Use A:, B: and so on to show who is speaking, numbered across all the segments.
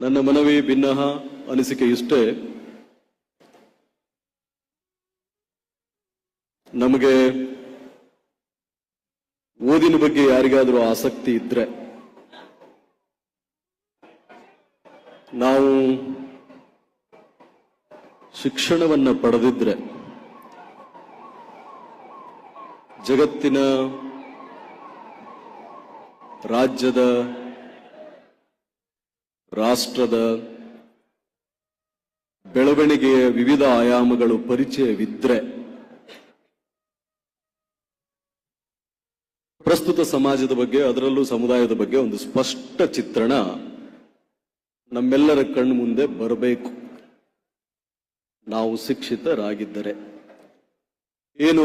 A: ನನ್ನ ಮನವಿ ಭಿನ್ನಹ ಅನಿಸಿಕೆ ಇಷ್ಟೇ ನಮಗೆ ಓದಿನ ಬಗ್ಗೆ ಯಾರಿಗಾದರೂ ಆಸಕ್ತಿ ಇದ್ರೆ, ನಾವು ಶಿಕ್ಷಣವನ್ನ ಪಡೆದಿದ್ರೆ, ಜಗತ್ತಿನ ರಾಜ್ಯದ ರಾಷ್ಟ್ರದ ಬೆಳವಣಿಗೆಯ ವಿವಿಧ ಆಯಾಮಗಳು ಪರಿಚಯವಿದ್ರೆ ಪ್ರಸ್ತುತ ಸಮಾಜದ ಬಗ್ಗೆ, ಅದರಲ್ಲೂ ಸಮುದಾಯದ ಬಗ್ಗೆ ಒಂದು ಸ್ಪಷ್ಟ ಚಿತ್ರಣ ನಮ್ಮೆಲ್ಲರ ಕಣ್ಣು ಮುಂದೆ ಬರಬೇಕು. ನಾವು ಶಿಕ್ಷಿತರಾಗಿದ್ದರೆ. ಏನು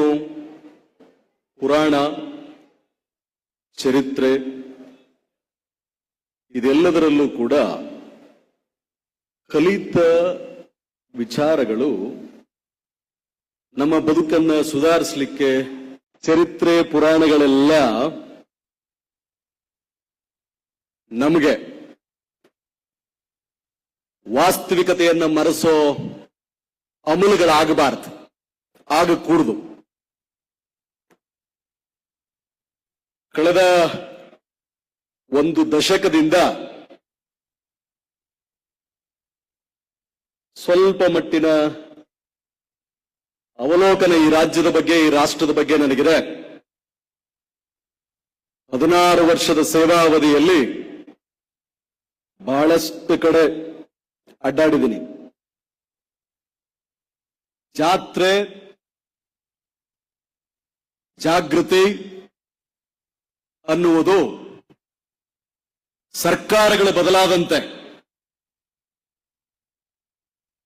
A: ಪುರಾಣ, ಚರಿತ್ರೆ ಇದೆಲ್ಲದರಲ್ಲೂ ಕೂಡ ಕಲಿತ ವಿಚಾರಗಳು ನಮ್ಮ ಬದುಕನ್ನ ಸುಧಾರಿಸಲಿಕ್ಕೆ ಚರಿತ್ರೆ, ಪುರಾಣಗಳೆಲ್ಲ ನಮಗೆ ವಾಸ್ತವಿಕತೆಯನ್ನ ಮರೆಸೋ ಆಗ ಆಗಕೂಡದು. ಕಳೆದ ಒಂದು ದಶಕದಿಂದ ಸ್ವಲ್ಪ ಮಟ್ಟಿನ ಅವಲೋಕನ ಈ ರಾಜ್ಯದ ಬಗ್ಗೆ, ಈ ರಾಷ್ಟ್ರದ ಬಗ್ಗೆ ನನಗಿದೆ. ಹದಿನಾರು ವರ್ಷದ ಸೇವಾವಧಿಯಲ್ಲಿ ಬಹಳಷ್ಟು ಕಡೆ ಅಡ್ಡಾಡಿದ್ದೀನಿ. ಜಾತ್ರೆ, ಜಾಗೃತಿ ಅನ್ನುವುದು ಸರ್ಕಾರಗಳು ಬದಲಾದಂತೆ,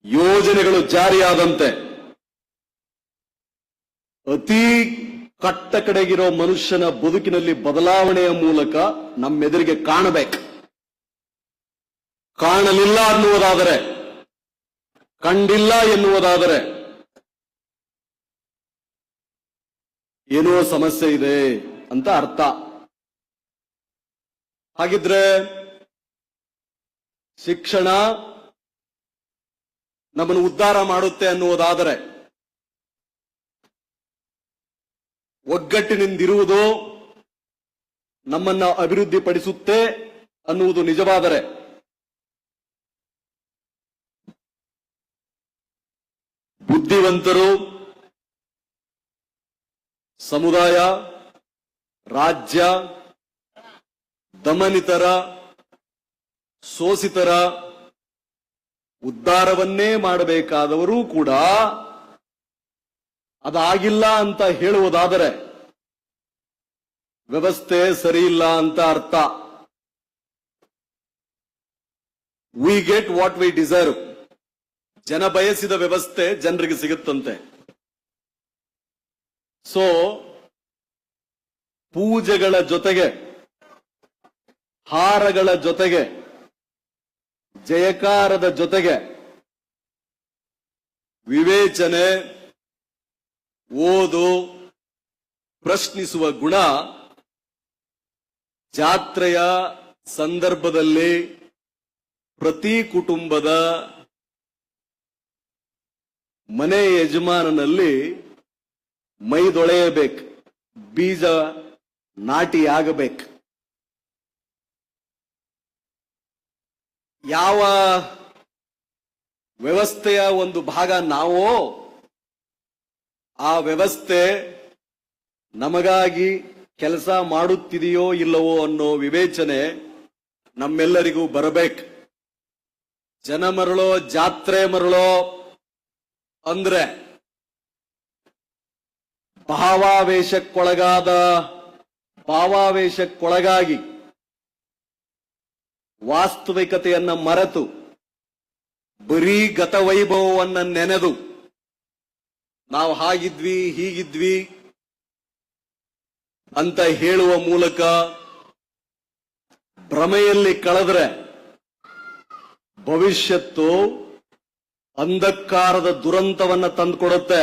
A: ಯೋಜನೆಗಳು ಜಾರಿಯಾದಂತೆ, ಅತಿ ಕಟ್ಟ ಕಡೆಗಿರೋ ಮನುಷ್ಯನ ಬದುಕಿನಲ್ಲಿ ಬದಲಾವಣೆಯ ಮೂಲಕ ನಮ್ಮೆದುರಿಗೆ ಕಾಣಬೇಕು. ಕಾಣಲಿಲ್ಲ ಅನ್ನುವುದಾದರೆ, ಕಂಡಿಲ್ಲ ಎನ್ನುವುದಾದರೆ, ಏನೋ ಸಮಸ್ಯೆ ಇದೆ ಅಂತ ಅರ್ಥ. ಹಾಗಿದ್ರೆ ಶಿಕ್ಷಣ ನಮ್ಮನ್ನು ಉದ್ಧಾರ ಮಾಡುತ್ತೆ ಅನ್ನುವುದಾದರೆ ಒಗ್ಗಟ್ಟಿನಿಂದಿರುವುದು ನಮ್ಮನ್ನ ಅಭಿವೃದ್ಧಿ ಪಡಿಸುತ್ತೆ ಅನ್ನುವುದು ನಿಜವಾದರೆ ಬುದ್ಧಿವಂತರು, ಸಮುದಾಯ, ರಾಜ್ಯ ದಮನಿತರ, ಸೋಸಿತರ ಉದ್ಧಾರವನ್ನೇ ಮಾಡಬೇಕಾದವರು ಕೂಡ ಅದಾಗಿಲ್ಲ ಅಂತ ಹೇಳುವುದಾದರೆ ವ್ಯವಸ್ಥೆ ಸರಿಯಿಲ್ಲ ಅಂತ ಅರ್ಥ. We get what we deserve ಜನ ಬಯಸಿದ ವ್ಯವಸ್ಥೆ ಜನರಿಗೆ ಸಿಗುತ್ತಂತೆ. ಸೊ ಪೂಜೆಗಳ ಜೊತೆಗೆ ಹಾರಗಳ ಜೊತೆಗೆ, ಜಯಕಾರದ ಜೊತೆಗೆ ವಿವೇಚನೆ, ಓದು, ಪ್ರಶ್ನಿಸುವ ಗುಣ ಜಾತ್ರೆಯ ಸಂದರ್ಭದಲ್ಲಿ ಪ್ರತಿ ಕುಟುಂಬದ ಮನೆ ಯಜಮಾನನಲ್ಲಿ ಮೈದೊಳೆಯಬೇಕು, ಬೀಜ ನಾಟಿಯಾಗಬೇಕು ಯಾವ ವ್ಯವಸ್ಥೆಯ ಒಂದು ಭಾಗ ನಾವೋ, ಆ ವ್ಯವಸ್ಥೆ ನಮಗಾಗಿ ಕೆಲಸ ಮಾಡುತ್ತಿದೆಯೋ ಇಲ್ಲವೋ ಅನ್ನೋ ವಿವೇಚನೆ ನಮ್ಮೆಲ್ಲರಿಗೂ ಬರಬೇಕು. ಜನ ಮರಳೋ, ಜಾತ್ರೆ ಮರಳೋ ಅಂದ್ರೆ ಭಾವಾವೇಶಕ್ಕೊಳಗಾದ, ಭಾವಾವೇಶಕ್ಕೊಳಗಾಗಿ ವಾಸ್ತವಿಕತೆಯನ್ನ ಮರೆತು ಬರೀ ಗತವೈಭವವನ್ನ ನೆನೆದು ನಾವು ಹಾಗಿದ್ವಿ, ಹೀಗಿದ್ವಿ ಅಂತ ಹೇಳುವ ಮೂಲಕ ಭ್ರಮೆಯಲ್ಲಿ ಕಳೆದ್ರೆ ಭವಿಷ್ಯತ್ತು ಅಂಧಕಾರದ ದುರಂತವನ್ನ ತಂದುಕೊಡುತ್ತೆ.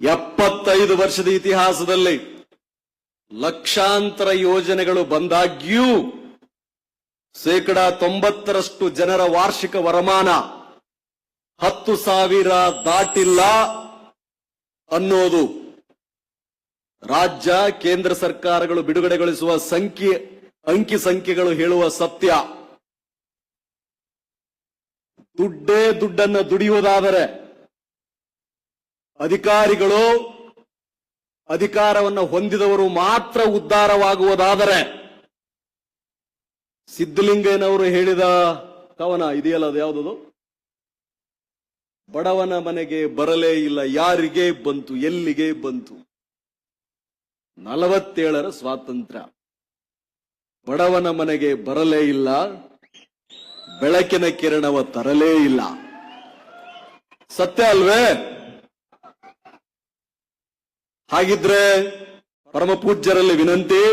A: ಎಪ್ಪತ್ತೈದು ವರ್ಷದ ಇತಿಹಾಸದಲ್ಲಿ ಲಕ್ಷಾಂತರ ಯೋಜನೆಗಳು ಬಂದಾಗ್ಯೂ ಶೇಕಡ ತೊಂಬತ್ತರಷ್ಟು ಜನರ ವಾರ್ಷಿಕ ವರಮಾನ ಹತ್ತು ಸಾವಿರ ದಾಟಿಲ್ಲ ಅನ್ನೋದು ರಾಜ್ಯ, ಕೇಂದ್ರ ಸರ್ಕಾರಗಳು ಬಿಡುಗಡೆಗೊಳಿಸುವ ಸಂಖ್ಯೆ, ಅಂಕಿ ಸಂಖ್ಯೆಗಳು ಹೇಳುವ ಸತ್ಯ. ದುಡ್ಡೇ ದುಡ್ಡನ್ನು ದುಡಿಯುವುದಾದರೆ ಅಧಿಕಾರಿಗಳು ಅಧಿಕಾರವನ್ನು ಹೊಂದಿದವರು ಮಾತ್ರ ಉದ್ಧಾರವಾಗುವುದಾದರೆ ಸಿದ್ದಲಿಂಗಯ್ಯನವರು ಹೇಳಿದ ಕವನ ಇದೆಯಲ್ಲ ಅದು ಯಾವುದದು? ಬಡವನ ಮನೆಗೆ ಬರಲೇ ಇಲ್ಲ, ಯಾರಿಗೆ ಬಂತು, ಎಲ್ಲಿಗೆ ಬಂತು? ನಲವತ್ತೇಳರ ಸ್ವಾತಂತ್ರ್ಯ. ಬಡವನ ಮನೆಗೆ ಬರಲೇ ಇಲ್ಲ, ಬೆಳಕಿನ ಕಿರಣವ ತರಲೇ ಇಲ್ಲ. ಸತ್ಯ ಅಲ್ವೇ? ಹಾಗಿದ್ರೆ ಪರಮ ಪೂಜ್ಯರಲ್ಲಿ ವಿನಂತಿ,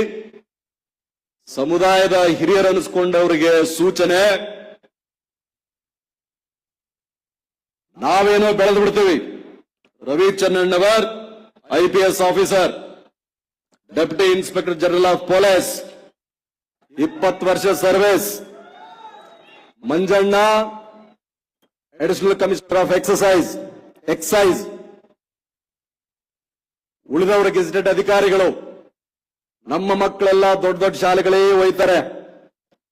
A: ಸಮುದಾಯದ ಹಿರಿಯರನ್ನಿಸ್ಕೊಂಡವರಿಗೆ ಸೂಚನೆ. ನಾವೇನೋ ಬೆಳೆದು ಬಿಡ್ತೀವಿ. Ravi Channannavar, I P S officer deputy inspector general of police, ಇಪ್ಪತ್ತು ವರ್ಷ service. Manjanna, additional commissioner of excise excise ಉಳಿದವರ ಗೆಜೆಟೆಡ್ ಅಧಿಕಾರಿಗಳು, ನಮ್ಮ ಮಕ್ಕಳೆಲ್ಲ ದೊಡ್ಡ ದೊಡ್ಡ ಶಾಲೆಗಳೇ ಒಯ್ತಾರೆ.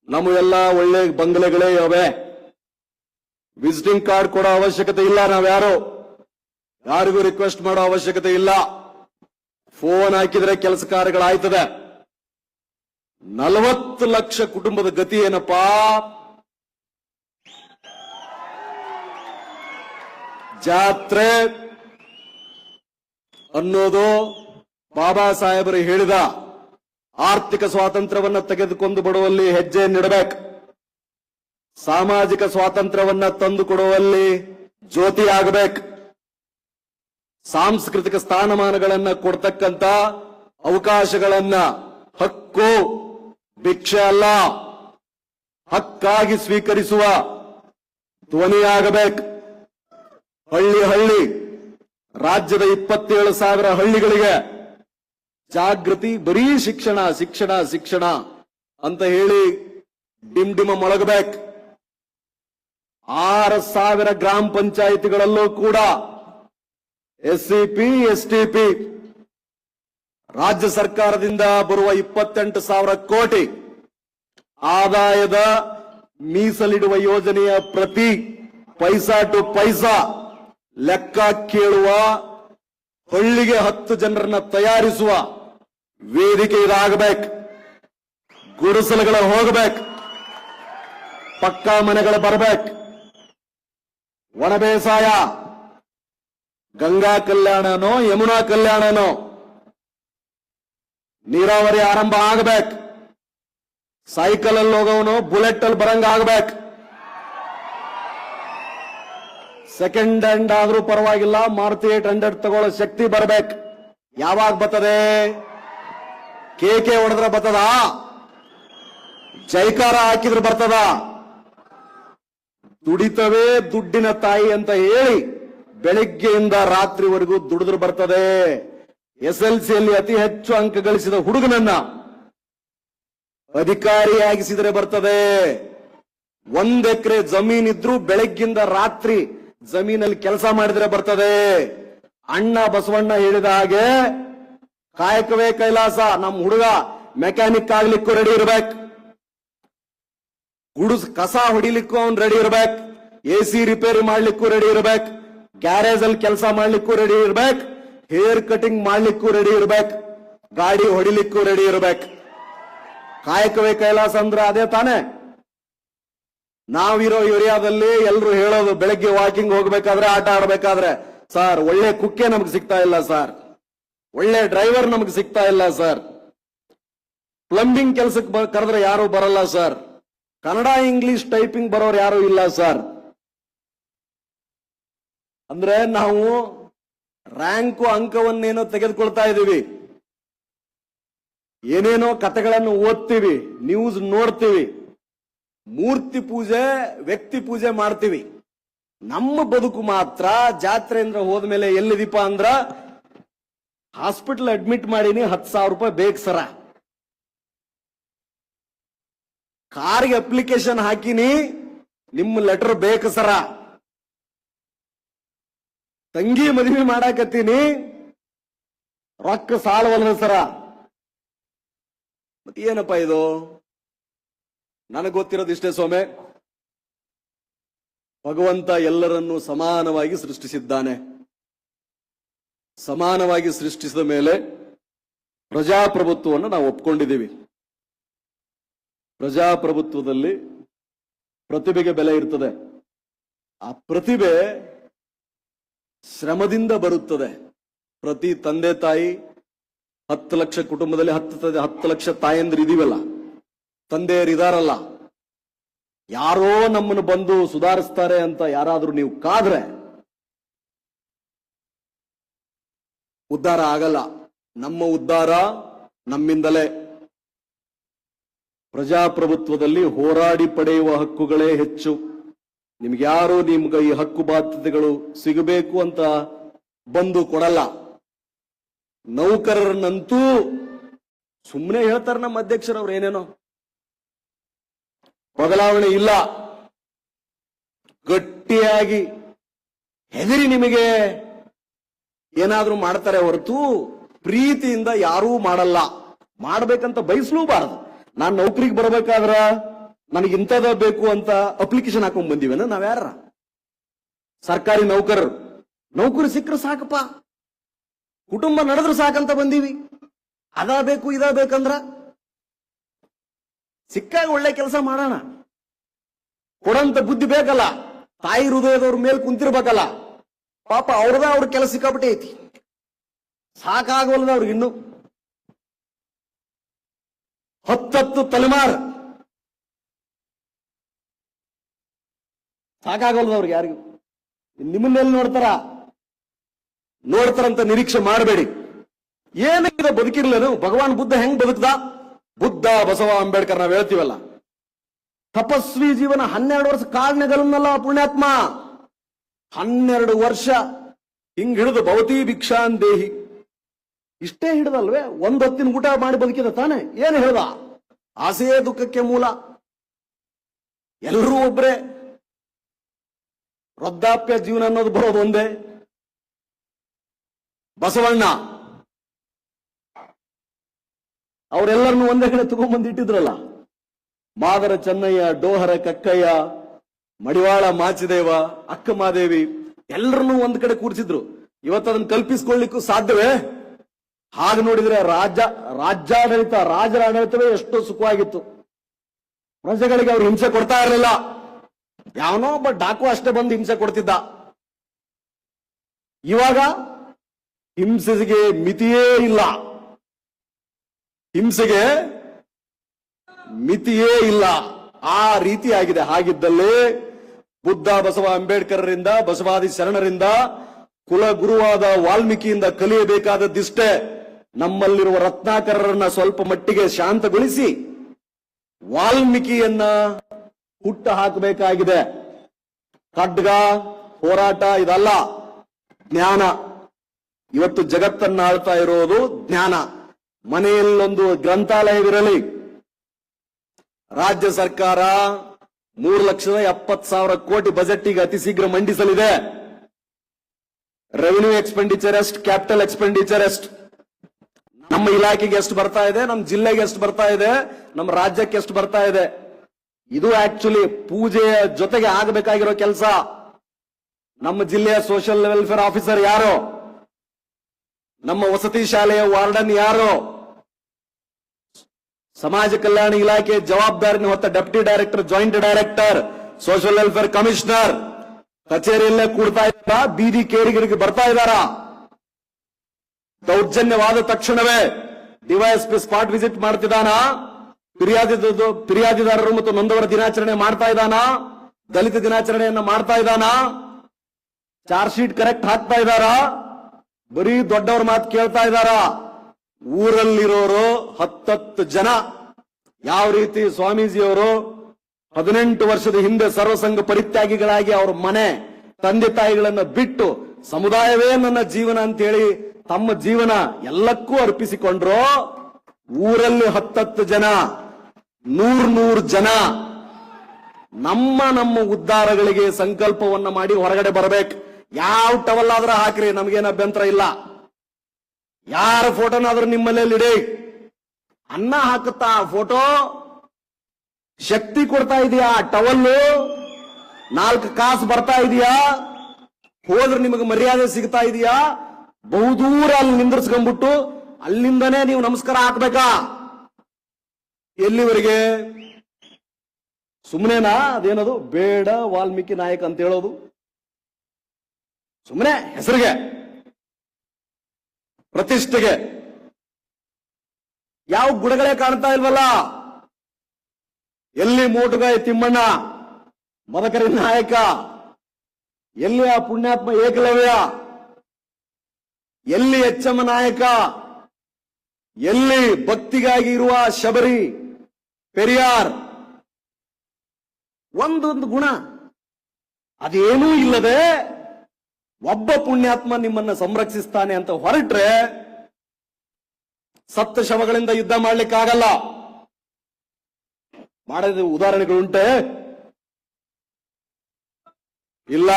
A: ನಮಗೆಲ್ಲ ಒಳ್ಳೆ ಬಂಗಲೆಗಳೇ ಇವೆ. ವಿಸಿಟಿಂಗ್ ಕಾರ್ಡ್ ಕೊಡೋ ಅವಶ್ಯಕತೆ ಇಲ್ಲ ನಾವ್ಯಾರು. ಯಾರಿಗೂ ರಿಕ್ವೆಸ್ಟ್ ಮಾಡೋ ಅವಶ್ಯಕತೆ ಇಲ್ಲ. ಫೋನ್ ಹಾಕಿದ್ರೆ ಕೆಲಸ ಕಾರ್ಯಗಳಾಯ್ತದೆ. ನಲವತ್ತು ಲಕ್ಷ ಕುಟುಂಬದ ಗತಿ ಏನಪ್ಪಾ? ಜಾತ್ರೆ ಅನ್ನೋದು ಬಾಬಾ ಸಾಹೇಬರು ಹೇಳಿದ ಆರ್ಥಿಕ ಸ್ವಾತಂತ್ರ್ಯವನ್ನ ತೆಗೆದುಕೊಂಡು ಬಿಡುವಲ್ಲಿ ಹೆಜ್ಜೆ ನೀಡಬೇಕು. ಸಾಮಾಜಿಕ ಸ್ವಾತಂತ್ರ್ಯವನ್ನ ತಂದು ಕೊಡುವಲ್ಲಿ ಜ್ಯೋತಿ ಆಗಬೇಕು. ಸಾಂಸ್ಕೃತಿಕ ಸ್ಥಾನಮಾನಗಳನ್ನ ಕೊಡ್ತಕ್ಕಂತ ಅವಕಾಶಗಳನ್ನ ಹಕ್ಕು, ಭಿಕ್ಷೆ ಅಲ್ಲ, ಹಕ್ಕಾಗಿ ಸ್ವೀಕರಿಸುವ ಧ್ವನಿಯಾಗಬೇಕು. ಹಳ್ಳಿ ಹಳ್ಳಿ ರಾಜ್ಯದ ಇಪ್ಪತ್ತೇಳು ಸಾವಿರ ಹಳ್ಳಿಗಳಿಗೆ ಜಾಗೃತಿ, ಬರೀ ಶಿಕ್ಷಣ ಶಿಕ್ಷಣ ಶಿಕ್ಷಣ ಅಂತ ಹೇಳಿ ಡಿಮ್ ಡಿಮ ಮೊಳಗಬೇಕು. ಆರು ಸಾವಿರ ಗ್ರಾಮ ಪಂಚಾಯಿತಿಗಳಲ್ಲೂ ಕೂಡ ಎಸ್ಸಿಪಿ, ಎಸ್ಟಿಪಿ ರಾಜ್ಯ ಸರ್ಕಾರದಿಂದ ಬರುವ ಇಪ್ಪತ್ತೆಂಟು ಸಾವಿರ ಕೋಟಿ ಆದಾಯದ ಮೀಸಲಿಡುವ ಯೋಜನೆಯ ಪ್ರತಿ ಪೈಸಾ ಟು ಪೈಸಾ ಲೆಕ್ಕ ಕೇಳುವ, ಹಳ್ಳಿಗೆ ಹತ್ತು ಜನರನ್ನ ತಯಾರಿಸುವ ವೇದಿಕೆ ಇದಾಗಬೇಕು. ಗುಡಿಸಲುಗಳ ಹೋಗಬೇಕು. ಪಕ್ಕಾ ಮನೆಗಳು ಬರಬೇಕು. ಒಣ ಬೇಸಾಯ ಗಂಗಾ ಕಲ್ಯಾಣನೋ, ಯಮುನಾ ಕಲ್ಯಾಣನೋ, ನೀರಾವರಿ ಆರಂಭ ಆಗಬೇಕು. ಸೈಕಲ್ ಅಲ್ಲಿ ಹೋಗೋನು ಬುಲೆಟ್ ಅಲ್ಲಿ ಬರಂಗ ಆಗ್ಬೇಕು ಸೆಕೆಂಡ್ ಹ್ಯಾಂಡ್ ಆದ್ರೂ ಪರವಾಗಿಲ್ಲ, ಮಾರುತಿ ಏಟ್ ಹಂಡ್ರೆಡ್ ತಗೊಳ್ಳೋ ಶಕ್ತಿ ಬರ್ಬೇಕು. ಯಾವಾಗ ಬರ್ತದೆ? ಕೇಕೆ ಹೊಡೆದ್ರೆ ಬರ್ತದ? ಜೈಕಾರ ಹಾಕಿದ್ರೆ ಬರ್ತದ? ದುಡಿತವೇ ದುಡ್ಡಿನ ತಾಯಿ ಅಂತ ಹೇಳಿ ಬೆಳಿಗ್ಗೆಯಿಂದ ರಾತ್ರಿವರೆಗೂ ದುಡಿದ್ರು ಬರ್ತದೆ. ಎಸ್ ಎಲ್ ಸಿಯಲ್ಲಿ ಅತಿ ಹೆಚ್ಚು ಅಂಕ ಗಳಿಸಿದ ಹುಡುಗನನ್ನ ಅಧಿಕಾರಿಯಾಗಿಸಿದರೆ ಬರ್ತದೆ. ಒಂದ್ ಎಕರೆ ಜಮೀನಿದ್ರು ಬೆಳಗ್ಗಿಂದ ರಾತ್ರಿ ಜಮೀನಲ್ಲಿ ಕೆಲಸ ಮಾಡಿದ್ರೆ ಬರ್ತದೆ. ಅಣ್ಣ ಬಸವಣ್ಣ ಹೇಳಿದ ಹಾಗೆ ಕಾಯಕವೇ ಕೈಲಾಸ ನಮ್ಮ ಹುಡುಗ ಮೆಕ್ಯಾನಿಕ್ ಆಗ್ಲಿಕ್ಕೂ ರೆಡಿ ಇರ್ಬೇಕು. ಗುಡಿಸ್ ಕಸ ಹೊಡಿಲಿಕ್ಕೂ ಅವ್ನು ರೆಡಿ ಇರ್ಬೇಕು. ಎ ಸಿ ರಿಪೇರಿ ಮಾಡ್ಲಿಕ್ಕೂ ರೆಡಿ ಇರ್ಬೇಕು. ಗ್ಯಾರೇಜ್ ಅಲ್ಲಿ ಕೆಲಸ ಮಾಡ್ಲಿಕ್ಕೂ ರೆಡಿ ಇರ್ಬೇಕು. ಹೇರ್ ಕಟಿಂಗ್ ಮಾಡ್ಲಿಕ್ಕೂ ರೆಡಿ ಇರ್ಬೇಕು. ಗಾಡಿ ಹೊಡಿಲಿಕ್ಕೂ ರೆಡಿ ಇರ್ಬೇಕು. ಕಾಯಕವೇ ಕೈಲಾಸ ಅಂದ್ರೆ ಅದೇ ತಾನೇ. ನಾವಿರೋ ಏರಿಯಾದಲ್ಲಿ ಎಲ್ರು ಹೇಳೋದು, ಬೆಳಗ್ಗೆ ವಾಕಿಂಗ್ ಹೋಗ್ಬೇಕಾದ್ರೆ ಆಟ ಆಡ್ಬೇಕಾದ್ರೆ, ಸರ್, ಒಳ್ಳೆ ಕುಕ್ಕೆ ನಮ್ಗೆ ಸಿಗ್ತಾ ಇಲ್ಲ, ಸರ್. ಒಳ್ಳೆ ಡ್ರೈವರ್ ನಮ್ಗೆ ಸಿಗ್ತಾ ಇಲ್ಲ, ಸರ್. ಪ್ಲಂಬಿಂಗ್ ಕೆಲಸಕ್ಕೆ ಕರೆದ್ರೆ ಯಾರು ಬರಲ್ಲ, ಸರ್. ಕನ್ನಡ ಇಂಗ್ಲಿಷ್ ಟೈಪಿಂಗ್ ಬರೋರು ಯಾರು ಇಲ್ಲ, ಸರ್. ಅಂದ್ರೆ ನಾವು ರ್ಯಾಂಕು ಅಂಕವನ್ನೇನೋ ತೆಗೆದುಕೊಳ್ತಾ ಇದೀವಿ. ಏನೇನೋ ಕಥೆಗಳನ್ನು ಓದ್ತೀವಿ ನ್ಯೂಸ್ ನೋಡ್ತೀವಿ. ಮೂರ್ತಿ ಪೂಜೆ, ವ್ಯಕ್ತಿ ಪೂಜೆ ಮಾಡ್ತೀವಿ. ನಮ್ಮ ಬದುಕು ಮಾತ್ರ ಜಾತ್ರೆ ಅಂದ್ರೆ ಹೋದ್ಮೇಲೆ ಎಲ್ಲಿದೀಪ ಅಂದ್ರ ಹಾಸ್ಪಿಟಲ್ ಅಡ್ಮಿಟ್ ಮಾಡೀನಿ ಹತ್ತು ಸಾವಿರ ರೂಪಾಯಿ ಬೇಕು ಸರ. ಕಾರ್ಗೆ ಅಪ್ಲಿಕೇಶನ್ ಹಾಕಿನಿ ನಿಮ್ಮ ಲೆಟರ್ ಬೇಕು ಸರ. ತಂಗಿ ಮದುವೆ ಮಾಡಾಕತ್ತೀನಿ, ರೊಕ್ಕ ಸಾಲವಲ್ಲ ಸರ. ಮತ್ತೇನಪ್ಪ ಇದು? ನನಗೆ ಗೊತ್ತಿರೋದು ಇಷ್ಟೇ ಸ್ವಾಮಿ. ಭಗವಂತ ಎಲ್ಲರನ್ನೂ ಸಮಾನವಾಗಿ ಸೃಷ್ಟಿಸಿದ್ದಾನೆ. ಸಮಾನವಾಗಿ ಸೃಷ್ಟಿಸಿದ ಮೇಲೆ ಪ್ರಜಾಪ್ರಭುತ್ವವನ್ನು ನಾವು ಒಪ್ಕೊಂಡಿದ್ದೀವಿ. ಪ್ರಜಾಪ್ರಭುತ್ವದಲ್ಲಿ ಪ್ರತಿಭೆಗೆ ಬೆಲೆ ಇರ್ತದೆ. ಆ ಪ್ರತಿಭೆ ಶ್ರಮದಿಂದ ಬರುತ್ತದೆ. ಪ್ರತಿ ತಂದೆ ತಾಯಿ ಹತ್ತು ಲಕ್ಷ ಕುಟುಂಬದಲ್ಲಿ ಹತ್ತು ಹತ್ತು ಲಕ್ಷ ತಾಯಂದಿರು ಇದೀವಲ್ಲ. ತಂದೆಯರು ಇದಾರಲ್ಲ ಯಾರೋ ನಮ್ಮನ್ನು ಬಂದು ಸುಧಾರಿಸ್ತಾರೆ ಅಂತ ಯಾರಾದ್ರೂ ನೀವು ಕಾದ್ರೆ, ಉದ್ಧಾರ ಆಗಲ್ಲ. ನಮ್ಮ ಉದ್ಧಾರ ನಮ್ಮಿಂದಲೇ. ಪ್ರಜಾಪ್ರಭುತ್ವದಲ್ಲಿ ಹೋರಾಡಿ ಪಡೆಯುವ ಹಕ್ಕುಗಳೇ ಹೆಚ್ಚು. ನಿಮ್ಗೆ ಯಾರು ನಿಮ್ಗೆ ಈ ಹಕ್ಕು ಬಾಧ್ಯತೆಗಳು ಸಿಗಬೇಕು ಅಂತ ಬಂದು ಕೊಡಲ್ಲ. ನೌಕರರನ್ನಂತೂ ಸುಮ್ಮನೆ ಹೇಳ್ತಾರೆ ನಮ್ಮ ಅಧ್ಯಕ್ಷರವ್ರು ಏನೇನೋ. ಬದಲಾವಣೆ ಇಲ್ಲ. ಗಟ್ಟಿಯಾಗಿ ಹೆದರಿ ನಿಮಗೆ ಏನಾದ್ರೂ ಮಾಡ್ತಾರೆ ಹೊರತು ಪ್ರೀತಿಯಿಂದ ಯಾರೂ ಮಾಡಲ್ಲ. ಮಾಡ್ಬೇಕಂತ ಬಯಸ್ಲೂಬಾರದು. ನಾನು ನೌಕರಿಗೆ ಬರ್ಬೇಕಾದ್ರ ನನಗೆ ಇಂಥದ ಬೇಕು ಅಂತ ಅಪ್ಲಿಕೇಶನ್ ಹಾಕೊಂಡ್ ಬಂದಿವೇನ? ನಾವ್ಯಾರ ಸರ್ಕಾರಿ ನೌಕರರು ನೌಕರಿ ಸಿಕ್ಕರೆ ಸಾಕಪ್ಪ. ಕುಟುಂಬ ನಡೆದ್ರೆ ಸಾಕಂತ ಬಂದೀವಿ. ಅದಾ ಬೇಕು, ಇದಾ ಬೇಕಂದ್ರ ಸಿಕ್ಕಾಗ ಒಳ್ಳೆ ಕೆಲಸ ಮಾಡೋಣ. ಕೊಡಂತ ಬುದ್ಧಿ ಬೇಕಲ್ಲ. ತಾಯಿ ಹೃದಯದವ್ರ ಮೇಲೆ ಕುಂತಿರ್ಬೇಕಲ್ಲ. ಪಾಪ ಅವ್ರದ ಅವ್ರ ಕೆಲಸ ಸಿಕ್ಕಾಪಟ್ಟೆ ಐತಿ. ಸಾಕಾಗವಲ್ಲದ ಅವ್ರಿಗೆ ಇನ್ನು. ಹತ್ತತ್ತು ತಲೆಮಾರ್. ಸಾಕಾಗೋಲ್ದ ಅವ್ರಿಗೆ ಯಾರಿಗೂ. ನಿಮ್ಮನ್ನೆಲ್ಲಿ ನೋಡ್ತಾರ? ನೋಡ್ತಾರಂತ ನಿರೀಕ್ಷೆ ಮಾಡಬೇಡಿ. ಏನಿದೆ ಬದುಕಿರ್ಲೇನು? ಭಗವಾನ್ ಬುದ್ಧ ಹೆಂಗ್ ಬದುಕ್ದ? ಬುದ್ಧ, ಬಸವ, ಅಂಬೇಡ್ಕರ್ ನಾವು ಹೇಳ್ತೀವಲ್ಲ. ತಪಸ್ವಿ ಜೀವನ ಹನ್ನೆರಡು ವರ್ಷ ಕಾರಣಗಳನ್ನಲ್ಲ ಪುಣ್ಯಾತ್ಮ. ಹನ್ನೆರಡು ವರ್ಷ ಹಿಂಗ್ ಹಿಡಿದು ಭವತಿ ಭಿಕ್ಷಾನ್ ದೇಹಿ. ಇಷ್ಟೇ ಹಿಡಿದಲ್ವೇ? ಒಂದ್ ಹೊತ್ತಿನ ಊಟ ಮಾಡಿ ಬದುಕಿದ ತಾನೆ? ಏನು ಹೇಳ್ದ? ಆಸೆಯೇ ದುಃಖಕ್ಕೆ ಮೂಲ. ಎಲ್ಲರೂ ಒಬ್ರೇ. ವೃದ್ಧಾಪ್ಯ ಜೀವನ ಅನ್ನೋದು ಬರೋದು ಒಂದೇ. ಬಸವಣ್ಣ. ಅವರೆಲ್ಲರನ್ನು ಒಂದೇ ಕಡೆ ತಗೊಂಡ್ಬಂದು ಇಟ್ಟಿದ್ರಲ್ಲ? ಮಾದರ ಚೆನ್ನಯ್ಯ, ಡೋಹರ ಕಕ್ಕಯ್ಯ, ಮಡಿವಾಳ ಮಾಚಿದೇವ, ಅಕ್ಕ ಮಾದೇವಿ, ಎಲ್ಲರನ್ನೂ ಒಂದ್ ಕಡೆ ಕೂರಿಸಿದ್ರು. ಅದನ್ನ ಕಲ್ಪಿಸ್ಕೊಳ್ಳಿಕ್ಕೂ ಸಾಧ್ಯವೇ? ಹಾಗೆ ನೋಡಿದ್ರೆ ರಾಜ್ಯ ರಾಜ್ಯಾಡಳಿತ ರಾಜರ ಆಡಳಿತವೇ ಎಷ್ಟೋ ಸುಖವಾಗಿತ್ತು. ಪ್ರಜೆಗಳಿಗೆ ಅವ್ರು ಹಿಂಸೆ ಕೊಡ್ತಾ ಇರಲಿಲ್ಲ. ಯಾವನೋ ಒಬ್ಬ ಡಾಕು ಅಷ್ಟೇ ಬಂದು ಹಿಂಸೆ ಕೊಡ್ತಿದ್ದ. ಇವಾಗ ಹಿಂಸೆಗೆ ಮಿತಿಯೇ ಇಲ್ಲ. ಹಿಂಸೆಗೆ ಮಿತಿಯೇ ಇಲ್ಲ. ಆ ರೀತಿ ಆಗಿದೆ ಹಾಗಿದ್ದಲ್ಲಿ ಬುದ್ಧ ಬಸವ ಅಂಬೇಡ್ಕರ್ರಿಂದ, ಬಸವಾದಿ ಶರಣರಿಂದ ಕುಲಗುರುವಾದ ವಾಲ್ಮೀಕಿಯಿಂದ ಕಲಿಯಬೇಕಾದದ್ದಿಷ್ಟೇ. ನಮ್ಮಲ್ಲಿರುವ ರತ್ನಾಕರರನ್ನ ಸ್ವಲ್ಪ ಮಟ್ಟಿಗೆ ಶಾಂತಗೊಳಿಸಿ ವಾಲ್ಮೀಕಿಯನ್ನ ಹುಟ್ಟು ಹಾಕಬೇಕಾಗಿದೆ. ಖಡ್ಗ, ಹೋರಾಟ ಇದಲ್ಲ. ಜ್ಞಾನ. ಇವತ್ತು ಜಗತ್ತನ್ನ ಆಳ್ತಾ ಇರೋದು ಜ್ಞಾನ. ಮನೆಯಲ್ಲೊಂದು ಗ್ರಂಥಾಲಯವಿರಲಿ. ರಾಜ್ಯ ಸರ್ಕಾರ ಮೂರು ಲಕ್ಷದ ಎಪ್ಪತ್ ಸಾವಿರ ಕೋಟಿ ಬಜೆಟ್ಗೆ ಅತಿ ಶೀಘ್ರ ಮಂಡಿಸಲಿದೆ. ರೆವಿನ್ಯೂ ಎಕ್ಸ್ಪೆಂಡಿಚರ್ ಎಷ್ಟು ಕ್ಯಾಪಿಟಲ್ ಎಕ್ಸ್ಪೆಂಡಿಚರ್ ಎಷ್ಟು ನಮ್ಮ ಇಲಾಖೆಗೆ ಎಷ್ಟು ಬರ್ತಾ ಇದೆ, ನಮ್ಮ ಜಿಲ್ಲೆಗೆ ಎಷ್ಟು ಬರ್ತಾ ಇದೆ, ನಮ್ಮ ರಾಜ್ಯಕ್ಕೆ ಎಷ್ಟು ಬರ್ತಾ ಇದೆ. ಇದು ಆಕ್ಚುಲಿ ಪೂಜೆಯ ಜೊತೆಗೆ ಆಗಬೇಕಾಗಿರೋ ಕೆಲಸ. ನಮ್ಮ ಜಿಲ್ಲೆಯ ಸೋಷಿಯಲ್ ವೆಲ್ಫೇರ್ ಆಫೀಸರ್ ಯಾರು? ನಮ್ಮ ವಸತಿ ಶಾಲೆಯ ವಾರ್ಡನ್ ಯಾರು? ಸಮಾಜ ಕಲ್ಯಾಣ ಇಲಾಖೆ ಜವಾಬ್ದಾರಿನ ಹೊತ್ತ deputy director, joint director, social welfare commissioner. ಕಚೇರಿಯಲ್ಲೇ ಕೂಡ್ತಾ ಇದ್ದಾರ? ಬೀದಿ ಕೇರಿಗಿರಿಗೆ ಬರ್ತಾ ಇದ್ದಾರಾ? ದೌರ್ಜನ್ಯವಾದ ತಕ್ಷಣವೇ ಡಿವೈಎಸ್ಪಿ ಸ್ಪಾಟ್ ವಿಸಿಟ್ ಮಾಡ್ತಿದ್ದಾನ? ಫಿರ್ಯಾದಿ ಫಿರ್ಯಾದಿದಾರರು ಮತ್ತು ನೊಂದವರ ದಿನಾಚರಣೆ ಮಾಡ್ತಾ ಇದ್ದಾನ? ದಲಿತ ದಿನಾಚರಣೆಯನ್ನ ಮಾಡ್ತಾ ಇದ್ದಾನ? ಚಾರ್ಜ್ ಶೀಟ್ ಕರೆಕ್ಟ್ ಹಾಕ್ತಾ ಇದ್ದಾರಾ? ಬರೀ ದೊಡ್ಡವ್ರ ಮಾತು ಕೇಳ್ತಾ ಇದ್ದಾರ? ಊರಲ್ಲಿರೋರು ಹತ್ತತ್ತು ಜನ. ಯಾವ ರೀತಿ ಸ್ವಾಮೀಜಿಯವರು ಹದಿನೆಂಟು ವರ್ಷದ ಹಿಂದೆ ಸರ್ವಸಂಘ ಪರಿತ್ಯಾಗಿಗಳಾಗಿ ಅವ್ರ ಮನೆ, ತಂದೆ ತಾಯಿಗಳನ್ನ ಬಿಟ್ಟು ಸಮುದಾಯವೇ ನನ್ನ ಜೀವನ ಅಂತೇಳಿ ತಮ್ಮ ಜೀವನ ಎಲ್ಲಕ್ಕೂ ಅರ್ಪಿಸಿಕೊಂಡ್ರು ಊರಲ್ಲಿ ಹತ್ತತ್ತು ಜನ, ನೂರ್ ನೂರ್ ಜನ. ನಮ್ಮ ನಮ್ಮ ಉದ್ಧಾರಗಳಿಗೆ ಸಂಕಲ್ಪವನ್ನ ಮಾಡಿ ಹೊರಗಡೆ ಬರಬೇಕು. ಯಾವ ಟವಲ್ ಆದ್ರೂ ಹಾಕ್ರಿ, ನಮಗೇನು ಅಭ್ಯಂತರ ಇಲ್ಲ. ಯಾರ ಫೋಟೋನಾದ್ರೂ ನಿಮ್ಮಲ್ಲಿ ಇಡಿ. ಅನ್ನ ಹಾಕುತ್ತಾ ಫೋಟೋ? ಶಕ್ತಿ ಕೊಡ್ತಾ ಇದೆಯಾ ಟವಲ್ಲು? ನಾಲ್ಕು ಕಾಸು ಬರ್ತಾ ಇದೆಯಾ? ಹೋದ್ರೆ ನಿಮಗೆ ಮರ್ಯಾದೆ ಸಿಗ್ತಾ ಇದೆಯಾ? ಬಹುದೂರ ಅಲ್ಲಿ ನಿಂದ್ರಿಸ್ಕೊಂಡ್ಬಿಟ್ಟು ಅಲ್ಲಿಂದನೇ ನೀವು ನಮಸ್ಕಾರ ಹಾಕ್ಬೇಕಾ? ಎಲ್ಲಿವರೆಗೆ? ಸುಮ್ಮನೆನಾ ಅದೇನದು? ಬೇಡ ವಾಲ್ಮೀಕಿ ನಾಯಕ ಅಂತ ಹೇಳೋದು. ಸುಮ್ಮನೆ ಹೆಸರಿಗೆ. ಪ್ರತಿಷ್ಠೆಗೆ. ಯಾವ ಗುಣಗಳೇ ಕಾಣ್ತಾ ಇಲ್ವಲ್ಲ? ಎಲ್ಲಿ ಮೋಟುಗಾಯ ತಿಮ್ಮಣ್ಣ, ಮದಕರಿ ನಾಯಕ, ಎಲ್ಲಿ ಆ ಪುಣ್ಯಾತ್ಮ ಏಕಲವ್ಯ, ಎಲ್ಲಿ ಎಚ್ಚಮ್ಮ ನಾಯಕ, ಎಲ್ಲಿ ಭಕ್ತಿಗಾಗಿ ಇರುವ ಶಬರಿ, ಪೆರಿಯಾರ್. ಒಂದೊಂದು ಗುಣ. ಅದೇನೂ ಇಲ್ಲದೆ ಒಬ್ಬ ಪುಣ್ಯಾತ್ಮ ನಿಮ್ಮನ್ನ ಸಂರಕ್ಷಿಸ್ತಾನೆ ಅಂತ ಹೊರಟ್ರೆ ಸತ್ತ ಶವಗಳಿಂದ ಯುದ್ಧ ಮಾಡ್ಲಿಕ್ಕಾಗಲ್ಲ. ಮಾಡಿದ ಉದಾಹರಣೆಗಳುಂಟೆ? ಇಲ್ಲ.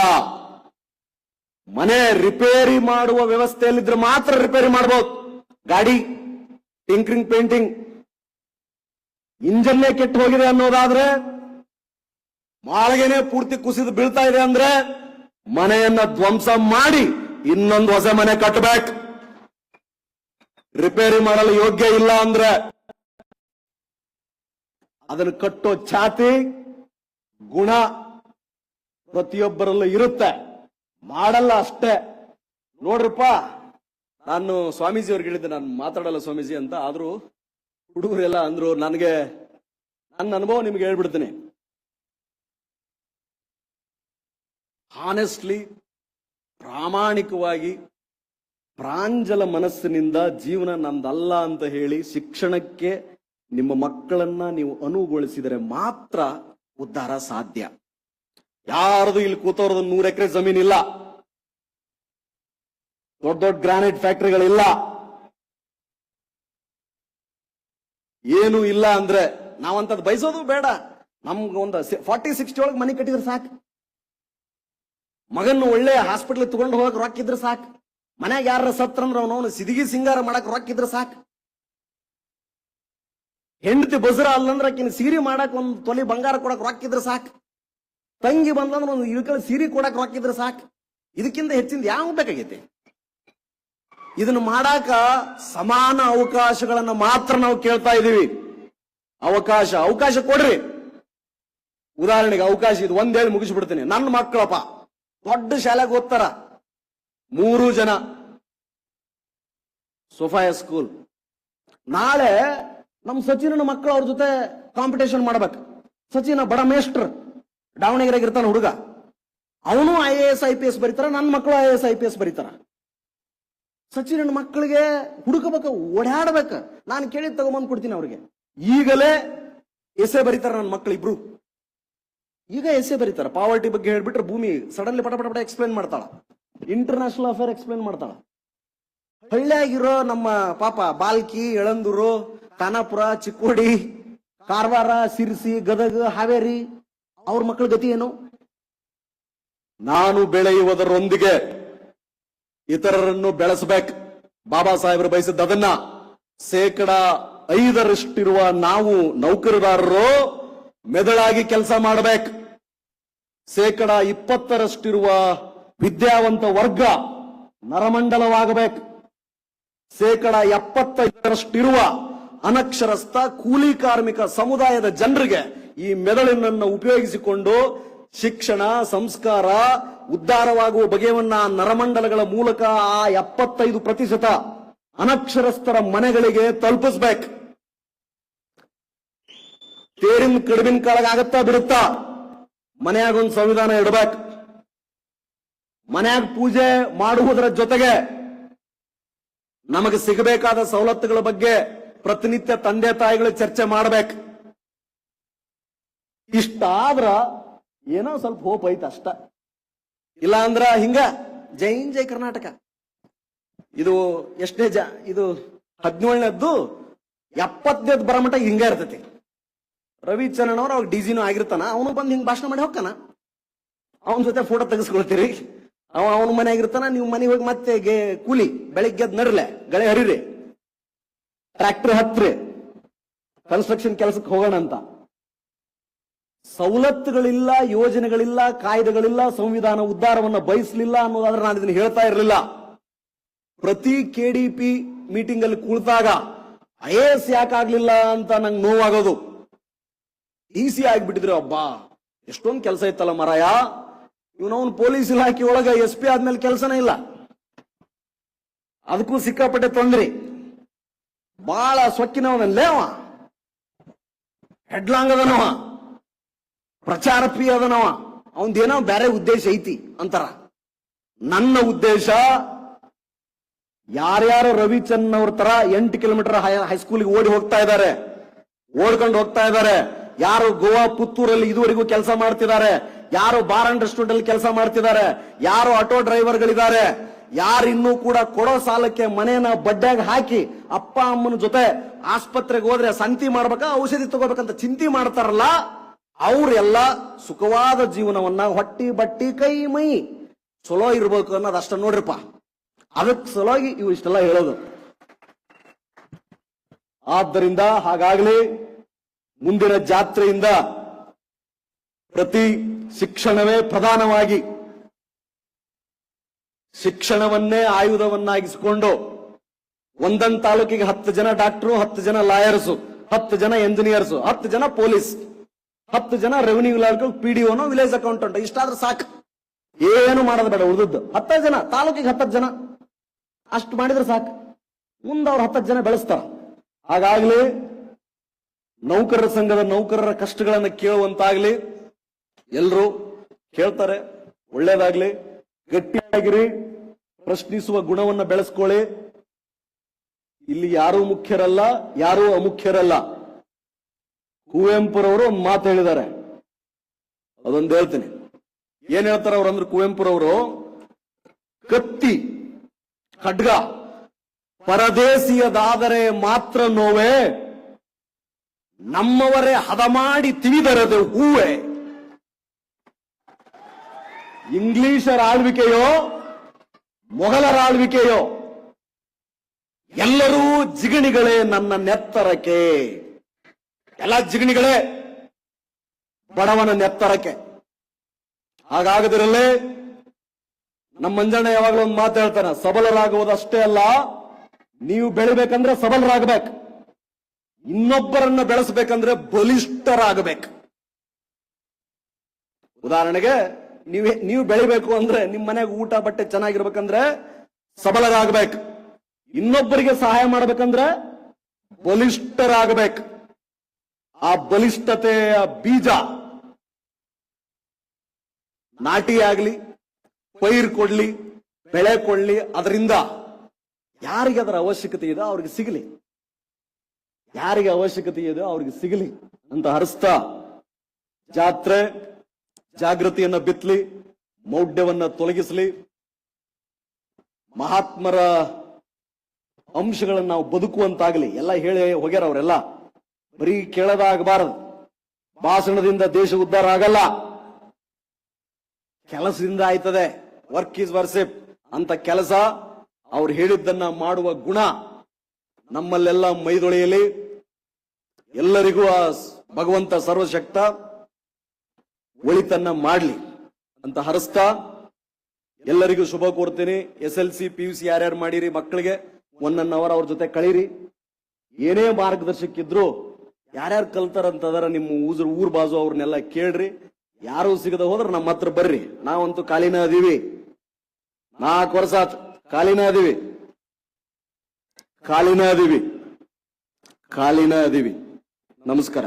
A: ಮನೆ ರಿಪೇರಿ ಮಾಡುವ ವ್ಯವಸ್ಥೆಯಲ್ಲಿದ್ರೆ ಮಾತ್ರ ರಿಪೇರಿ ಮಾಡಬಹುದು ಗಾಡಿ, ಟಿಂಕ್ರಿಂಗ್, ಪೇಂಟಿಂಗ್. ಇಂಜನ್ನೇ ಕೆಟ್ಟು ಹೋಗಿದೆ ಅನ್ನೋದಾದ್ರೆ, ಮಾಳಿಗೆನೆ ಪೂರ್ತಿ ಕುಸಿದು ಬೀಳ್ತಾ ಇದೆ ಅಂದ್ರೆ ಮನೆಯನ್ನ ಧ್ವಂಸ ಮಾಡಿ ಇನ್ನೊಂದು ಹೊಸ ಮನೆ ಕಟ್ಟಬೇಕು ರಿಪೇರಿ ಮಾಡಲು ಯೋಗ್ಯ ಇಲ್ಲ ಅಂದ್ರೆ ಅದನ್ನು ಕಟ್ಟೋ ಛಾತಿ, ಗುಣ ಪ್ರತಿಯೊಬ್ಬರಲ್ಲೂ ಇರುತ್ತೆ. ಮಾಡಲ್ಲ ಅಷ್ಟೇ. ನೋಡ್ರಪ್ಪ, ನಾನು ಸ್ವಾಮೀಜಿ ಅವ್ರಿಗೆ ಹೇಳಿದ್ದೆ, ನಾನು ಮಾತಾಡಲ್ಲ ಸ್ವಾಮೀಜಿ ಅಂತ, ಆದ್ರೂ ಹುಡುಗರೆಲ್ಲ ಅಂದ್ರು, ನನಗೆ, ನನ್ನ ಅನುಭವ ನಿಮ್ಗೆ ಹೇಳ್ಬಿಡ್ತೀನಿ. ಹಾನೆಸ್ಟ್ಲಿ ಪ್ರಾಮಾಣಿಕವಾಗಿ ಪ್ರಾಂಜಲ ಮನಸ್ಸಿನಿಂದ ಜೀವನ ನಂದಲ್ಲ ಅಂತ ಹೇಳಿ ಶಿಕ್ಷಣಕ್ಕೆ ನಿಮ್ಮ ಮಕ್ಕಳನ್ನ ನೀವು ಅನುಗೊಳಿಸಿದರೆ ಮಾತ್ರ ಉದ್ಧಾರ ಸಾಧ್ಯ. ಯಾರದು ಇಲ್ಲಿ ಕೂತವ್ರದ ನೂರು ಎಕರೆ ಜಮೀನಿಲ್ಲ ದೊಡ್ಡ ದೊಡ್ಡ ಗ್ರಾನೈಟ್ ಫ್ಯಾಕ್ಟರಿಗಳಿಲ್ಲ. ಏನು ಇಲ್ಲ ಅಂದ್ರೆ ನಾವಂತದ್ ಬಯಸೋದು ಬೇಡ. ನಮ್ಗೆ ಒಂದು ಫಾರ್ಟಿ, ಸಿಕ್ಸ್ಟಿ ಒಳಗೆ ಮನೆ ಕಟ್ಟಿದ್ರೆ ಸಾಕು. ಮಗನ್ನು ಒಳ್ಳೆ ಹಾಸ್ಪಿಟ್ಲ್ ತಗೊಂಡು ಹೋಗಕ್ ರೊಕ್ಕ ಇದ್ರೆ ಸಾಕು. ಮನ್ಯಾಗ ಯಾರ ಸತ್ರಂದ್ರ ಅವನವನು ಸಿದಿಗಿ ಸಿಂಗಾರ ಮಾಡಕ್ ರೊಕ್ಕ ಇದ್ರೆ ಸಾಕು. ಹೆಂಡತಿ ಬಸರ ಅಲ್ಲಂದ್ರ ಆಕಿನ ಸೀರೆ ಮಾಡಕ್ ಒಂದು ತೊಲಿ ಬಂಗಾರ ಕೊಡಕ್ ರೊಕ್ಕ ಇದ್ರೆ ಸಾಕು. ತಂಗಿ ಬಂದಂದ್ರ ಒಂದು ಇಳ್ಕಲ್ ಸೀರೆ ಕೊಡಕ್ ರೊಕ್ಕ ಇದ್ರೆ ಸಾಕು. ಇದಕ್ಕಿಂತ ಹೆಚ್ಚಿಂದ ಯಾವ ಬೇಕಾಗೈತೆ? ಇದನ್ನ ಮಾಡಾಕ ಸಮಾನ ಅವಕಾಶಗಳನ್ನ ಮಾತ್ರ ನಾವು ಕೇಳ್ತಾ ಇದೀವಿ. ಅವಕಾಶ ಅವಕಾಶ ಕೊಡ್ರಿ. ಉದಾಹರಣೆಗೆ ಅವಕಾಶ ಇದು ಒಂದೇಳಿ ಮುಗಿಸ್ಬಿಡ್ತೀನಿ. ನನ್ನ ಮಕ್ಕಳಪ್ಪ. ದೊಡ್ಡ ಶಾಲೆಗೆ ಓದ್ತಾರ ಮೂರು ಜನ. ಸೊಫಾಯ ಸ್ಕೂಲ್ ನಾಳೆ ನಮ್ಮ ಸಚಿನನ ಮಕ್ಕಳು ಅವ್ರ ಜೊತೆ ಕಾಂಪಿಟೇಷನ್ ಮಾಡ್ಬೇಕು. ಸಚಿನ ಬಡ ಮೇಸ್ಟ್ರ್ ದಾವಣಗೆರೆಗೆ ಇರ್ತಾನೆ ಹುಡುಗ. ಅವನು I A S I P S ಬರೀತಾರ ನನ್ನ ಮಕ್ಕಳು I A S I P S ಬರೀತಾರ. ಸಚಿನನ ಮಕ್ಕಳಿಗೆ ಹುಡುಕಬೇಕು, ಓಡಾಡ್ಬೇಕು. ನಾನು ಕೇಳಿ ತಗೊಂಬಂದ್ ಕೊಡ್ತೀನಿ ಅವ್ರಿಗೆ. ಈಗಲೇ ಎಸೆ ಬರೀತಾರ ನನ್ನ ಮಕ್ಕಳು ಇಬ್ರು ಈಗ ಎಸ್ಸೆ ಬರೀತಾರೆ, ಪಾವರ್ಟಿ ಬಗ್ಗೆ ಹೇಳ್ಬಿಟ್ರೆ ಭೂಮಿ ಸಡನ್ಲಿ ಪಟ ಪಟ ಪಟ ಎಕ್ಸ್ಪ್ಲೇನ್ ಮಾಡ್ತಾಳ. ಇಂಟರ್ನ್ಯಾಷನಲ್ ಅಫೇರ್ ಎಕ್ಸ್ಪ್ಲೇನ್ ಮಾಡ್ತಾಳ. ಹಳ್ಳಿಯಾಗಿರೋ ನಮ್ಮ ಪಾಪ ಬಾಲ್ಕಿ, ಎಳಂದೂರು, ಖಾನಾಪುರ, ಚಿಕ್ಕೋಡಿ, ಕಾರವಾರ, ಸಿರ್ಸಿ, ಗದಗ, ಹಾವೇರಿ, ಅವ್ರ ಮಕ್ಕಳ ಗತಿ ಏನು? ನಾನು ಬೆಳೆಯುವುದರೊಂದಿಗೆ ಇತರರನ್ನು ಬೆಳೆಸಬೇಕು. ಬಾಬಾ ಸಾಹೇಬರು ಬಯಸಿದ್ದ ಅದನ್ನ ಶೇಕಡ ಐದರಷ್ಟಿರುವ ನಾವು ನೌಕರದಾರರು ಮೆದುಳಾಗಿ ಕೆಲಸ ಮಾಡಬೇಕು. ಶೇಕಡ ಇಪ್ಪತ್ತರಷ್ಟಿರುವ ವಿದ್ಯಾವಂತ ವರ್ಗ ನರಮಂಡಲವಾಗಬೇಕು. ಶೇಕಡ ಎಪ್ಪತ್ತೈದರಷ್ಟಿರುವ ಅನಕ್ಷರಸ್ಥ ಕೂಲಿ ಕಾರ್ಮಿಕ ಸಮುದಾಯದ ಜನರಿಗೆ ಈ ಮೆದುಳಿನನ್ನು ಉಪಯೋಗಿಸಿಕೊಂಡು ಶಿಕ್ಷಣ, ಸಂಸ್ಕಾರ, ಉದ್ಧಾರವಾಗುವ ಬಗೆಯವನ್ನ ನರಮಂಡಲಗಳ ಮೂಲಕ ಆ ಎಪ್ಪತ್ತೈದು ಪ್ರತಿಶತ ಅನಕ್ಷರಸ್ಥರ ಮನೆಗಳಿಗೆ ತಲುಪಿಸ್ಬೇಕು. ತೇರಿನ ಕಡಿಮಿನ ಕಾಳಗಾಗತ್ತಾ ಬಿಡುತ್ತಾ? ಮನೆಯಾಗ ಒಂದು ಸಂವಿಧಾನ ಇಡಬೇಕು. ಮನೆಯಾಗ ಪೂಜೆ ಮಾಡುವುದರ ಜೊತೆಗೆ ನಮಗೆ ಸಿಗಬೇಕಾದ ಸವಲತ್ತುಗಳ ಬಗ್ಗೆ ಪ್ರತಿನಿತ್ಯ ತಂದೆ ತಾಯಿಗಳು ಚರ್ಚೆ ಮಾಡಬೇಕು. ಇಷ್ಟ ಆದ್ರ ಏನೋ ಸ್ವಲ್ಪ ಹೋಪ್ ಐತೆ ಅಷ್ಟ. ಇಲ್ಲ ಅಂದ್ರ ಹಿಂಗ ಜೈನ್ ಜೈ ಕರ್ನಾಟಕ. ಇದು ಎಷ್ಟನೇ ಜ, ಇದು ಹದಿನೇಳನೇದ್ದು ಎಪ್ಪತ್ತನೇದ್ ಬರಮಟ ಹಿಂಗ ಇರ್ತೈತಿ.
B: ರವಿಚರಣ್ ಅವ್ರು ಅವ್ರು ಡಿಜಿನೂ ಆಗಿರ್ತಾನ, ಅವನು ಬಂದು ಹಿಂಗ್ ಭಾಷಣ ಮಾಡಿ ಹೋಗ್ತಾನ. ಅವನ ಜೊತೆ ಫೋಟೋ ತೆಗೆಸ್ಕೊಳ್ತೀರಿ. ಅವ ಅವನ ಮನೆ ಆಗಿರ್ತಾನ, ನೀವು ಮನೆ ಹೋಗಿ ಮತ್ತೆ ಕೂಲಿ, ಬೆಳಿಗ್ಗೆ ನಡ್ರಲೆ, ಗಳೆ ಹರಿರಿ. ಟ್ರ್ಯಾಕ್ಟರ್ ಹತ್ರಿ. ಕನ್ಸ್ಟ್ರಕ್ಷನ್ ಕೆಲಸಕ್ಕೆ ಹೋಗೋಣ ಅಂತ. ಸವಲತ್ತುಗಳಿಲ್ಲ, ಯೋಜನೆಗಳಿಲ್ಲ, ಕಾಯ್ದೆಗಳಿಲ್ಲ, ಸಂವಿಧಾನ ಉದ್ಧಾರವನ್ನ ಬಯಸಲಿಲ್ಲ ಅನ್ನೋದಾದ್ರೆ ನಾನು ಇದನ್ನ ಹೇಳ್ತಾ ಇರಲಿಲ್ಲ. ಪ್ರತಿ ಕೆಡಿಪಿ ಮೀಟಿಂಗ್ ಅಲ್ಲಿ ಕುಳಿತಾಗ, ಐ ಎ ಎಸ್ ಯಾಕಾಗ್ಲಿಲ್ಲ ಅಂತ ನಂಗೆ ನೋವಾಗೋದು. ಈಸಿ ಆಗಿಬಿಟ್ಟಿದ್ರು, ಅಬ್ಬಾ. ಎಷ್ಟೊಂದು ಕೆಲಸ ಇತ್ತಲ್ಲ ಮರಾಯ. ಇವನವನು ಪೊಲೀಸ್ ಇಲಾಖೆ ಒಳಗ ಎಸ್ ಪಿ ಆದ್ಮೇಲೆ ಕೆಲಸನೇ ಇಲ್ಲ. ಅದಕ್ಕೂ ಸಿಕ್ಕಾಪಟ್ಟೆ ತೊಂದ್ರೆ. ಬಹಳ ಸೊಕ್ಕಿನವನ ಅವ ಹೆಡ್ಲಾಂಗ್ ಅದನವ ಪ್ರಚಾರ ಪ್ರಿಯ ಅದನವ. ಅವಂದೇನೋ ಬೇರೆ ಉದ್ದೇಶ ಐತಿ ಅಂತಾರ. ನನ್ನ ಉದ್ದೇಶ, ಯಾರ್ಯಾರು ರವಿಚಂದ್ ಅವ್ರ ತರ ಎಂಟು ಕಿಲೋಮೀಟರ್ ಹೈಸ್ಕೂಲ್ಗೆ ಓಡಿ ಹೋಗ್ತಾ ಇದ್ದಾರೆ ಓಡ್ಕೊಂಡು ಹೋಗ್ತಾ ಇದ್ದಾರೆ ಯಾರು ಗೋವಾ, ಪುತ್ತೂರಲ್ಲಿ ಇದುವರೆಗೂ ಕೆಲಸ ಮಾಡ್ತಿದ್ದಾರೆ? ಯಾರು ಬಾರ್ ಅಂಡ್ ರೆಸ್ಟೋರೆಂಟ್ ಅಲ್ಲಿ ಕೆಲಸ ಮಾಡ್ತಿದ್ದಾರೆ? ಯಾರು ಆಟೋ ಡ್ರೈವರ್ಗಳಿದ್ದಾರೆ? ಯಾರು ಯಾರಿನ್ನೂ ಕೂಡ ಕೊಡೋ ಸಾಲಕ್ಕೆ ಮನೆಯನ್ನ ಬಡ್ಡ್ಯಾಗ ಹಾಕಿ ಅಪ್ಪ ಅಮ್ಮನ ಜೊತೆ ಆಸ್ಪತ್ರೆಗೆ ಹೋದ್ರೆ ಸಂತಿ ಮಾಡ್ಬೇಕಾ, ಔಷಧಿ ತಗೋಬೇಕಂತ ಚಿಂತೆ ಮಾಡ್ತಾರಲ್ಲ, ಅವ್ರೆಲ್ಲ ಸುಖವಾದ ಜೀವನವನ್ನ ಹೊಟ್ಟಿ ಬಟ್ಟಿ ಕೈ ಮೈ ಚಲೋ ಇರ್ಬೇಕು ಅನ್ನೋದು ಅಷ್ಟ ನೋಡ್ರಿಪ್ಪ. ಅದಕ್ಕೆ ಸಲುವಾಗಿ ಇವು ಇಷ್ಟೆಲ್ಲ ಹೇಳೋದು. ಆದ್ದರಿಂದ ಹಾಗಾಗಲಿ ಮುಂದಿನ ಜಾತ್ರೆಯಿಂದ ಪ್ರತಿ ಶಿಕ್ಷಣವೇ ಪ್ರಧಾನವಾಗಿ ಶಿಕ್ಷಣವನ್ನೇ ಆಯುಧವನ್ನಾಗಿಸಿಕೊಂಡು ಒಂದೊಂದು ತಾಲೂಕಿಗೆ ಹತ್ತು ಜನ ಡಾಕ್ಟರು, ಹತ್ತು ಜನ ಲಾಯರ್ಸು, ಹತ್ತು ಜನ ಎಂಜಿನಿಯರ್ಸು, ಹತ್ತು ಜನ ಪೊಲೀಸ್, ಹತ್ತು ಜನ ರೆವಿನ್ಯೂ ಇಲಾಖೆ ಪಿ ಡಿ ಒನೋ, ವಿಲೇಜ್ ಅಕೌಂಟೆಂಟ್, ಇಷ್ಟಾದ್ರೂ ಸಾಕು. ಏನು ಮಾಡೋದು ಬೇಡ, ಉಳಿದದ್ದು. ಹತ್ತ ಜನ, ತಾಲೂಕಿಗೆ ಹತ್ತತ್ತು ಜನ. ಅಷ್ಟು ಮಾಡಿದ್ರೆ ಸಾಕು. ಮುಂದೆ ಅವ್ರು ಹತ್ತತ್ತು ಜನ ಬೆಳೆಸ್ತಾರ. ಹಾಗಾಗ್ಲಿ ನೌಕರರ ಸಂಘದ ನೌಕರರ ಕಷ್ಟಗಳನ್ನು ಕೇಳುವಂತಾಗ್ಲಿ ಎಲ್ಲರೂ ಕೇಳ್ತಾರೆ, ಒಳ್ಳೇದಾಗ್ಲಿ, ಗಟ್ಟಿಯಾಗಿರಿ, ಪ್ರಶ್ನಿಸುವ ಗುಣವನ್ನ ಬೆಳೆಸ್ಕೊಳ್ಳಿ. ಇಲ್ಲಿ ಯಾರೂ ಮುಖ್ಯರಲ್ಲ, ಯಾರೂ ಅಮುಖ್ಯರಲ್ಲ. ಕುವೆಂಪುರವರು ಒಂದು ಮಾತು ಹೇಳಿದ್ದಾರೆ. ಅದೊಂದು ಹೇಳ್ತೀನಿ. ಏನ್ ಹೇಳ್ತಾರೆ ಅವ್ರು ಅಂದ್ರೆ ಕುವೆಂಪುರವರು? ಕತ್ತಿ, ಖಡ್ಗ ಪರದೇಶಿಯದಾದರೆ ಮಾತ್ರ ನೋವೇ. ನಮ್ಮವರೇ ಹದ ಮಾಡಿ ತಿವಿದರದು ಹೂವೆ. ಇಂಗ್ಲಿಷರ ಆಳ್ವಿಕೆಯೋ, ಮೊಘಲರ ಆಳ್ವಿಕೆಯೋ, ಎಲ್ಲರೂ ಜಿಗಣಿಗಳೇ ನನ್ನ ನೆತ್ತರಕ್ಕೆ. ಎಲ್ಲ ಜಿಗಣಿಗಳೇ ಬಡವನ ನೆತ್ತರಕ್ಕೆ. ಹಾಗಾಗದಿರಲ್ಲೇ ನಮ್ಮ ಮಂಜಣ್ಣ ಯಾವಾಗಲೂ ಒಂದು ಮಾತು ಹೇಳ್ತಾನೆ ಸಬಲರಾಗುವುದು ಅಷ್ಟೇ ಅಲ್ಲ, ನೀವು ಬೆಳಿಬೇಕಂದ್ರೆ ಸಬಲರಾಗಬೇಕು. ಇನ್ನೊಬ್ಬರನ್ನ ಬೆಳೆಸಬೇಕಂದ್ರೆ ಬಲಿಷ್ಠರಾಗಬೇಕು. ಉದಾಹರಣೆಗೆ, ನೀವೇ ನೀವು ಬೆಳಿಬೇಕು ಅಂದ್ರೆ ನಿಮ್ ಮನೆಗೆ ಊಟ, ಬಟ್ಟೆ ಚೆನ್ನಾಗಿರ್ಬೇಕಂದ್ರೆ ಸಬಲರಾಗಬೇಕು. ಇನ್ನೊಬ್ಬರಿಗೆ ಸಹಾಯ ಮಾಡ್ಬೇಕಂದ್ರೆ ಬಲಿಷ್ಠರಾಗಬೇಕು. ಆ ಬಲಿಷ್ಠತೆಯ ಬೀಜ ನಾಟಿ ಆಗ್ಲಿ, ಪೈರ್ ಕೊಡ್ಲಿ, ಬೆಳೆ ಕೊಡ್ಲಿ, ಅದರಿಂದ ಯಾರಿಗೆ ಅದರ ಅವಶ್ಯಕತೆ ಇದೆ ಅವ್ರಿಗೆ ಸಿಗಲಿ. ಯಾರಿಗೆ ಅವಶ್ಯಕತೆ ಇದೆ ಅವ್ರಿಗೆ ಸಿಗಲಿ ಅಂತ ಹರಿಸ್ತಾ ಜಾತ್ರೆ, ಜಾಗೃತಿಯನ್ನ ಬಿತ್ತಲಿ ಮೌಢ್ಯವನ್ನ ತೊಲಗಿಸಲಿ. ಮಹಾತ್ಮರ ಅಂಶಗಳನ್ನ ನಾವು ಬದುಕುವಂತಾಗಲಿ. ಎಲ್ಲ ಹೇಳಿ ಹೋಗ್ಯಾರ ಅವರೆಲ್ಲ. ಬರೀ ಕೇಳದಾಗಬಾರದು ಭಾಷಣದಿಂದ ದೇಶ ಉದ್ಧಾರ ಆಗಲ್ಲ. ಕೆಲಸದಿಂದ ಆಯ್ತದೆ. ವರ್ಕ್ ಈಸ್ ವರ್ಸಿಪ್ ಅಂತ ಕೆಲಸ. ಅವ್ರು ಹೇಳಿದ್ದನ್ನ ಮಾಡುವ ಗುಣ. ನಮ್ಮಲ್ಲೆಲ್ಲ ಮೈದೊಳೆಯಲಿ ಎಲ್ಲರಿಗೂ ಆ ಭಗವಂತ ಸರ್ವಶಕ್ತ ಒಳಿತನ್ನ ಮಾಡಲಿ ಅಂತ ಹರಸ್ತಾ ಎಲ್ಲರಿಗೂ ಶುಭ ಕೋರ್ತೀನಿ. S L C, P U C ಯಾರ್ಯಾರು ಮಾಡಿರಿ ಮಕ್ಕಳಿಗೆ ಒನ್ ಅನ್ ಅವರ್ ಅವ್ರ ಜೊತೆ ಕಳೀರಿ. ಏನೇ ಮಾರ್ಗದರ್ಶಕ್ಕಿದ್ರು ಯಾರ್ಯಾರು ಕಲ್ತಾರಂತದಾರ ನಿಮ್ಮ ಊರ್ ಊರ್ ಬಾಜು ಅವ್ರನ್ನೆಲ್ಲ ಕೇಳ್ರಿ. ಯಾರು ಸಿಗದ ಹೋದ್ರೆ ನಮ್ಮ ಹತ್ರ ಬರ್ರಿ. ನಾವಂತೂ ಕಾಲಿನ ಅದೀವಿ ನಾಲ್ಕು ವರ್ಷ ಆತು ಕಾಲಿನ ಅದೀವಿ ಖಾಲಿನ ಅದಿವಿ ಕಾಲಿನ ಅದಿವಿ ನಮಸ್ಕಾರ.